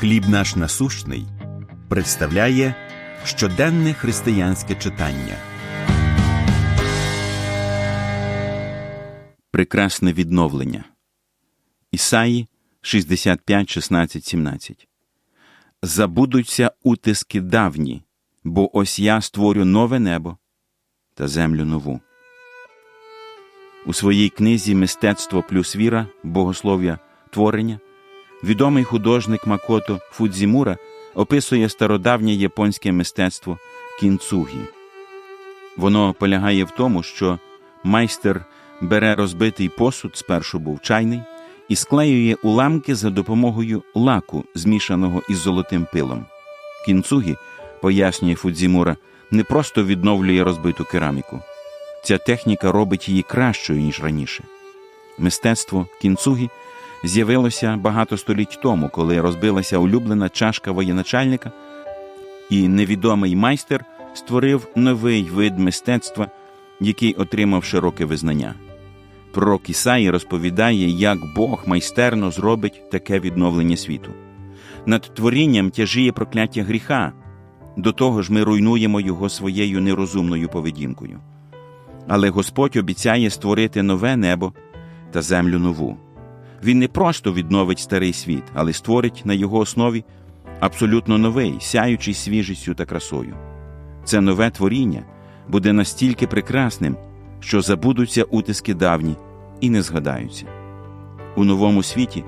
Хліб наш насущний представляє щоденне християнське читання. Прекрасне відновлення. Ісаї 65, 16, 17. Забудуться утиски давні, бо ось я створю нове небо та землю нову. У своїй книзі Мистецтво плюс віра, богослов'я творення відомий художник Макото Фудзімура описує стародавнє японське мистецтво кінцугі. Воно полягає в тому, що майстер бере розбитий посуд, спершу був чайний, і склеює уламки за допомогою лаку, змішаного із золотим пилом. Кінцугі, пояснює Фудзімура, не просто відновлює розбиту кераміку. Ця техніка робить її кращою, ніж раніше. Мистецтво кінцугі з'явилося багато століть тому, коли розбилася улюблена чашка воєначальника, і невідомий майстер створив новий вид мистецтва, який отримав широке визнання. Пророк Ісаї розповідає, як Бог майстерно зробить таке відновлення світу. Над творінням тяжіє прокляття гріха, до того ж ми руйнуємо його своєю нерозумною поведінкою. Але Господь обіцяє створити нове небо та землю нову. Він не просто відновить старий світ, але створить на його основі абсолютно новий, сяючий свіжістю та красою. Це нове творіння буде настільки прекрасним, що забудуться утиски давні і не згадаються. У новому світі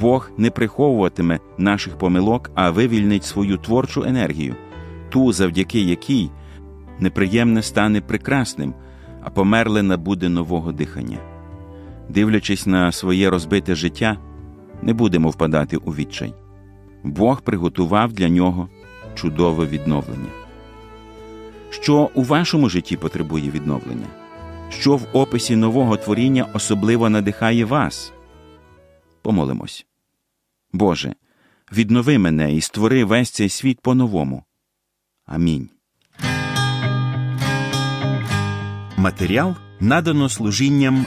Бог не приховуватиме наших помилок, а вивільнить свою творчу енергію, ту, завдяки якій неприємне стане прекрасним, а померле набуде нового дихання. Дивлячись на своє розбите життя, не будемо впадати у відчай. Бог приготував для нього чудове відновлення. Що у вашому житті потребує відновлення? Що в описі нового творіння особливо надихає вас? Помолимось. Боже, віднови мене і створи весь цей світ по-новому. Амінь. Матеріал надано служінням